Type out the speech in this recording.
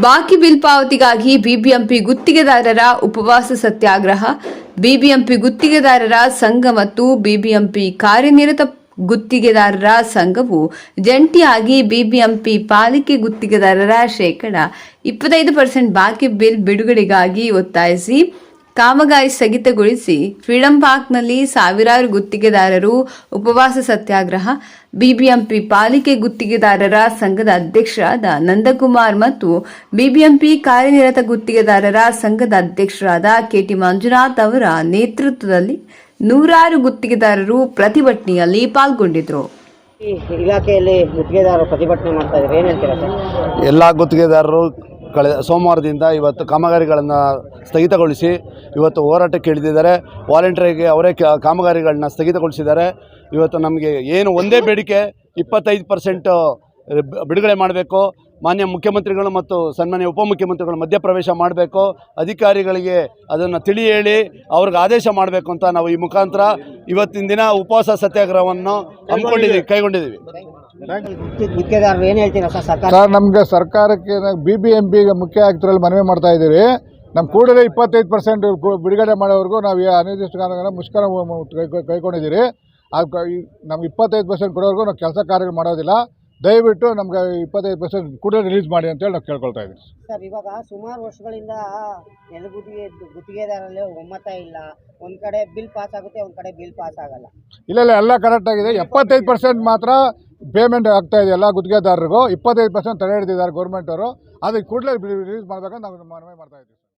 ಬಾಕಿ ಬಿಲ್ ಪಾವತಿಗಾಗಿ ಬಿಬಿಎಂಪಿ ಗುತ್ತಿಗೆದಾರರ ಉಪವಾಸ ಸತ್ಯಾಗ್ರಹ, ಬಿಬಿಎಂಪಿ ಗುತ್ತಿಗೆದಾರರ ಸಂಘ ಮತ್ತು ಬಿಬಿಎಂಪಿ ಕಾರ್ಯನಿರತ ಗುತ್ತಿಗೆದಾರರ ಸಂಘವು ಜಂಟಿಯಾಗಿ ಬಿಬಿಎಂಪಿ ಪಾಲಿಕೆ ಗುತ್ತಿಗೆದಾರರ ಶೇಕಡ ಇಪ್ಪತ್ತೈದು ಪರ್ಸೆಂಟ್ ಬಾಕಿ ಬಿಲ್ ಬಿಡುಗಡೆಗಾಗಿ ಒತ್ತಾಯಿಸಿ ಕಾಮಗಾರಿ ಸ್ಥಗಿತಗೊಳಿಸಿ ಫ್ರೀಡಂ ಪಾರ್ಕ್ನಲ್ಲಿ ಸಾವಿರಾರು ಗುತ್ತಿಗೆದಾರರು ಉಪವಾಸ ಸತ್ಯಾಗ್ರಹ ಬಿಬಿಎಂಪಿ ಪಾಲಿಕೆ ಗುತ್ತಿಗೆದಾರರ ಸಂಘದ ಅಧ್ಯಕ್ಷರಾದ ನಂದಕುಮಾರ್ ಮತ್ತು ಬಿಬಿಎಂಪಿ ಕಾರ್ಯನಿರತ ಗುತ್ತಿಗೆದಾರರ ಸಂಘದ ಅಧ್ಯಕ್ಷರಾದ ಕೆಟಿ ಮಂಜುನಾಥ್ ಅವರ ನೇತೃತ್ವದಲ್ಲಿ ನೂರಾರು ಗುತ್ತಿಗೆದಾರರು ಪ್ರತಿಭಟನೆಯಲ್ಲಿ ಪಾಲ್ಗೊಂಡಿದ್ದರು. ಈ ಇಲಾಖೆಯಲ್ಲಿ ಗುತ್ತಿಗೆದಾರರು ಪ್ರತಿಭಟನೆ ಮಾಡ್ತಾ ಇದ್ದಾರೆ. ಏನು ಹೇಳ್ತೀರಾ ಸರ್? ಎಲ್ಲ ಗುತ್ತಿಗೆದಾರರು ಕಳೆದ ಸೋಮವಾರದಿಂದ ಇವತ್ತು ಕಾಮಗಾರಿಗಳನ್ನು ಸ್ಥಗಿತಗೊಳಿಸಿ ಇವತ್ತು ಹೋರಾಟಕ್ಕೆ ಇಳಿದಿದ್ದಾರೆ. ವಾಲಂಟಿಯರ್ಗೆ ಅವರೇ ಕಾಮಗಾರಿಗಳನ್ನ ಸ್ಥಗಿತಗೊಳಿಸಿದ್ದಾರೆ. ಇವತ್ತು ನಮಗೆ ಏನು ಒಂದೇ ಬೇಡಿಕೆ ಇಪ್ಪತ್ತೈದು ಪರ್ಸೆಂಟು ಬಿಡುಗಡೆ ಮಾಡಬೇಕು. ಮಾನ್ಯ ಮುಖ್ಯಮಂತ್ರಿಗಳು ಮತ್ತು ಸನ್ಮಾನ್ಯ ಉಪಮುಖ್ಯಮಂತ್ರಿಗಳು ಮಧ್ಯಪ್ರವೇಶ ಮಾಡಬೇಕು. ಅಧಿಕಾರಿಗಳಿಗೆ ಅದನ್ನು ತಿಳಿ ಹೇಳಿ ಅವ್ರಿಗೆ ಆದೇಶ ಮಾಡಬೇಕು ಅಂತ ನಾವು ಈ ಮುಖಾಂತರ ಇವತ್ತಿನ ದಿನ ಉಪವಾಸ ಸತ್ಯಾಗ್ರಹವನ್ನು ಹಮ್ಮಿಕೊಂಡಿದ್ದೀವಿ ಕೈಗೊಂಡಿದ್ದೀವಿ. ಗುತ್ತಿ- ಗುತ್ತಿಗೆದಾರರು ಏನು ಹೇಳ್ತೀರಾ ಸರ್ ಸರ್ಕಾರ? ಸರ್ ನಮಗೆ ಸರ್ಕಾರಕ್ಕೆ ಬಿ ಬಿ ಎಂ ಪಿಗೆ ಮುಖ್ಯ ಆಯುಕ್ತರಲ್ಲಿ ಮನವಿ ಮಾಡ್ತಾ ಇದ್ದೀರಿ ನಮ್ಮ ಕೂಡಲೇ ಇಪ್ಪತ್ತೈದು ಪರ್ಸೆಂಟ್ ಬಿಡುಗಡೆ ಮಾಡೋವರೆಗೂ ನಾವು ಈ ಅನಿರ್ದಿಷ್ಟ ಕಾರಣಗಳ ಮುಷ್ಕರ ಕೈಕೊಂಡಿದ್ದೀರಿ. ನಮ್ಗೆ ಇಪ್ಪತ್ತೈದು ಪರ್ಸೆಂಟ್ ಕೊಡೋವರೆಗೂ ನಾವು ಕೆಲಸ ಕಾರ್ಯಗಳು ಮಾಡೋದಿಲ್ಲ. ದಯವಿಟ್ಟು ನಮ್ಗೆ ಇಪ್ಪತ್ತೈದು ಪರ್ಸೆಂಟ್ ಕೂಡ ರಿಲೀಸ್ ಮಾಡಿ ಅಂತೇಳಿ ನಾವು ಕೇಳ್ಕೊಳ್ತಾ ಇದ್ದೀವಿ. ಸರ್ ಇವಾಗ ಸುಮಾರು ವರ್ಷಗಳಿಂದ ನೆಲಗುದಿಗೆ ಗುತ್ತಿಗೆದಾರಲ್ಲಿ ಒಮ್ಮತ ಇಲ್ಲ. ಒಂದು ಕಡೆ ಬಿಲ್ ಪಾಸ್ ಆಗುತ್ತೆ ಒಂದ್ ಕಡೆ ಬಿಲ್ ಪಾಸ್ ಆಗಲ್ಲ. ಇಲ್ಲ ಇಲ್ಲ ಎಲ್ಲ ಕರೆಕ್ಟ್ ಆಗಿದೆ. ಎಪ್ಪತ್ತೈದು ಪರ್ಸೆಂಟ್ ಮಾತ್ರ ಪೇಮೆಂಟ್ ಆಗ್ತಾ ಇದೆ ಎಲ್ಲ ಗುತ್ತಿಗೆದಾರರಿಗೂ. ಇಪ್ಪತ್ತೈದು ಪರ್ಸೆಂಟ್ ತಡೆ ಹಿಡಿದಿದ್ದಾರೆ ಗೌರ್ಮೆಂಟವರು ಅದಕ್ಕೆ ಕೂಡಲೇ ರಿಲೀಸ್ ಮಾಡಬೇಕಂತ ನಾವು ಮನವಿ ಮಾಡ್ತಾ ಇದ್ದೀವಿ.